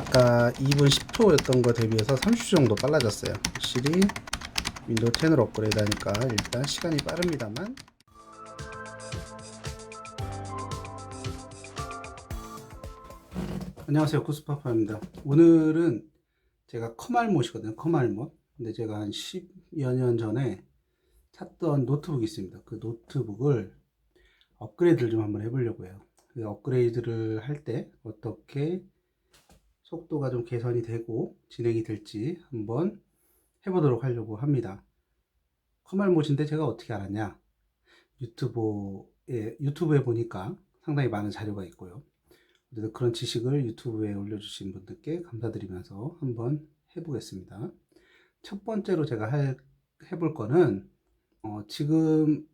아까 2분 10초였던 거 대비해서 30초 정도 빨라졌어요. 확실히 윈도우 10으로 업그레이드 하니까 일단 시간이 빠릅니다만 안녕하세요 구스파파입니다. 오늘은 제가 커말못이거든요. 커말못. 근데 제가 한 10여 년 전에 샀던 노트북이 있습니다. 그 노트북을 업그레이드를 좀 한번 해보려고 해요. 그 업그레이드를 할 때 어떻게 속도가 좀 개선이 되고 진행이 될지 한번 해보도록 하려고 합니다. 커말못인데 제가 어떻게 알았냐? 유튜브에, 유튜브에 보니까 상당히 많은 자료가 있고요. 그런 지식을 유튜브에 올려주신 분들께 감사드리면서 한번 해보겠습니다. 첫 번째로 제가 할, 해볼 거는 어, 지금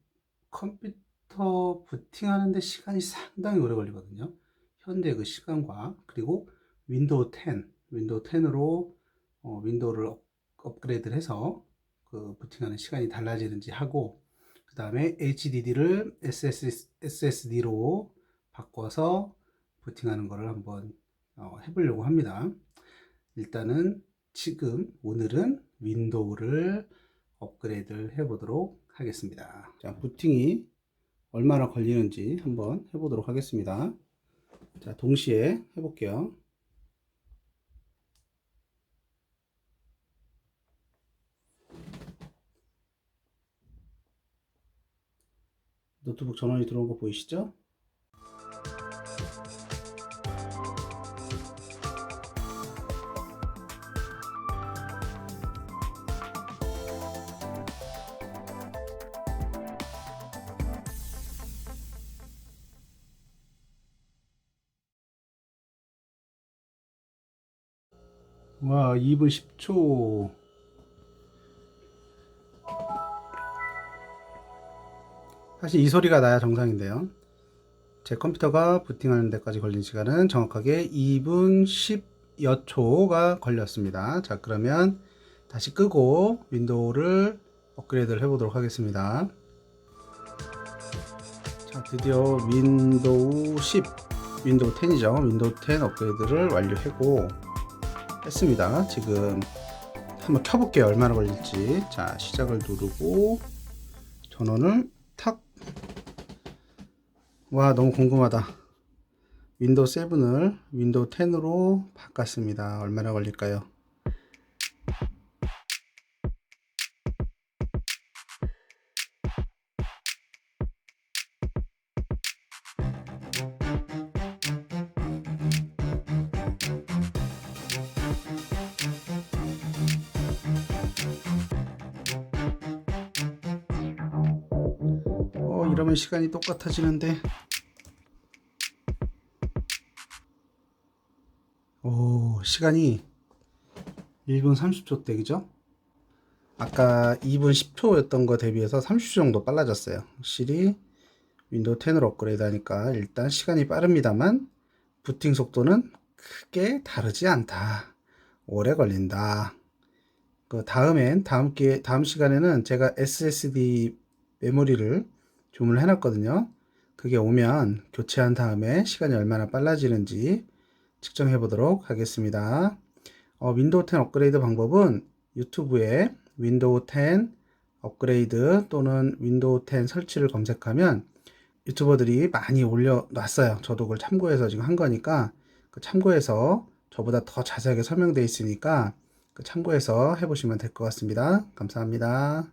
컴퓨터 부팅하는데 시간이 상당히 오래 걸리거든요. 현재 그 시간과 그리고 윈도우 10, 윈도우 10으로 어, 윈도우를 업, 업그레이드를 해서 그 부팅하는 시간이 달라지는지 하고 그 다음에 HDD를 SS, SSD로 바꿔서 부팅하는 거를 한번 어, 해보려고 합니다. 일단은 지금 오늘은 윈도우를 업그레이드를 해보도록 하겠습니다. 자, 부팅이 얼마나 걸리는지 한번 해보도록 하겠습니다. 자, 동시에 해볼게요. 노트북 전원이 들어온 거 보이시죠? 와, 2분 10초. 사실 이 소리가 나야 정상인데요. 제 컴퓨터가 부팅하는 데까지 걸린 시간은 정확하게 2분 10여 초가 걸렸습니다. 자, 그러면 다시 끄고 윈도우를 업그레이드를 해보도록 하겠습니다. 자, 드디어 윈도우 10, 윈도우 10이죠. 윈도우 10 업그레이드를 완료하고 했습니다. 지금 한번 켜볼게요. 얼마나 걸릴지. 자, 시작을 누르고 전원을 탁. 와, 너무 궁금하다. 윈도우 7을 윈도우 10으로 바꿨습니다. 얼마나 걸릴까요? 이러면 시간이 똑같아지는데. 오, 시간이 1분 30초 대, 그죠? 아까 2분 10초였던 거 대비해서 30초 정도 빨라졌어요. 확실히 윈도우 10으로 업그레이드 하니까 일단 시간이 빠릅니다만 부팅 속도는 크게 다르지 않다. 오래 걸린다. 그 다음엔 다음 기회 다음 시간에는 제가 SSD 메모리를 주문을 해놨거든요. 그게 오면 교체한 다음에 시간이 얼마나 빨라지는지 측정해 보도록 하겠습니다. 어, 윈도우 10 업그레이드 방법은 유튜브에 윈도우 10 업그레이드 또는 윈도우 10 설치를 검색하면 유튜버들이 많이 올려놨어요. 저도 그걸 참고해서 지금 한 거니까 그 참고해서 저보다 더 자세하게 설명되어 있으니까 그 참고해서 해보시면 될 것 같습니다. 감사합니다.